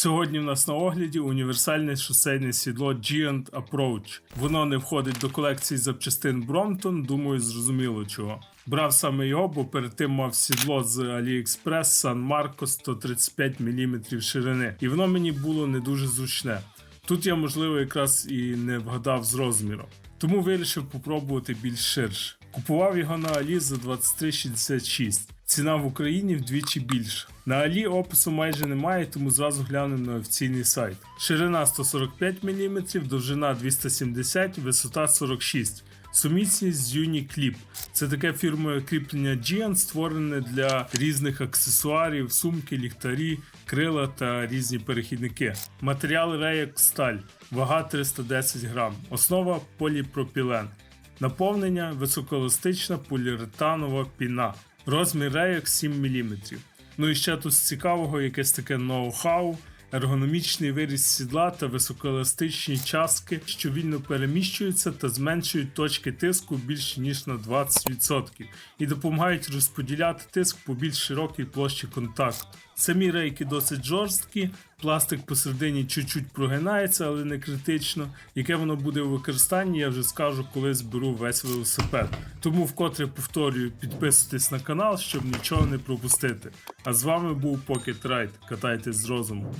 Сьогодні в нас на огляді універсальне шосейне сідло Giant Approach. Воно не входить до колекції запчастин Brompton, думаю, зрозуміло чого. Брав саме його, бо перед тим мав сідло з AliExpress San Marco 135 мм ширини, і воно мені було не дуже зручне. Тут я, можливо, якраз і не вгадав з розміром. Тому вирішив попробувати більш ширше. Купував його на Алі за 23,66. Ціна в Україні вдвічі більша. На Алі опису майже немає, тому зразу глянемо на офіційний сайт. Ширина 145 мм, довжина 270, висота 46. Сумісність з Uniclip. Це таке фірмове кріплення Giant, створене для різних аксесуарів, сумки, ліхтарі, крила та різні перехідники. Матеріал Рейок сталь, вага 310 грам, основа поліпропілен. Наповнення високоеластична поліуретанова піна. Розмір рейок 7 мм. Ну і ще тут з цікавого якесь таке ноу-хау, ергономічний виріс сідла та високоеластичні частки, що вільно переміщуються та зменшують точки тиску більше ніж на 20% і допомагають розподіляти тиск по більш широкій площі контакту. Самі рейки досить жорсткі, пластик посередині чуть-чуть прогинається, але не критично. Яке воно буде у використанні, я вже скажу, коли зберу весь велосипед. Тому вкотре повторюю, підписуйтесь на канал, щоб нічого не пропустити. А з вами був Pocket Ride. Катайтесь з розумом.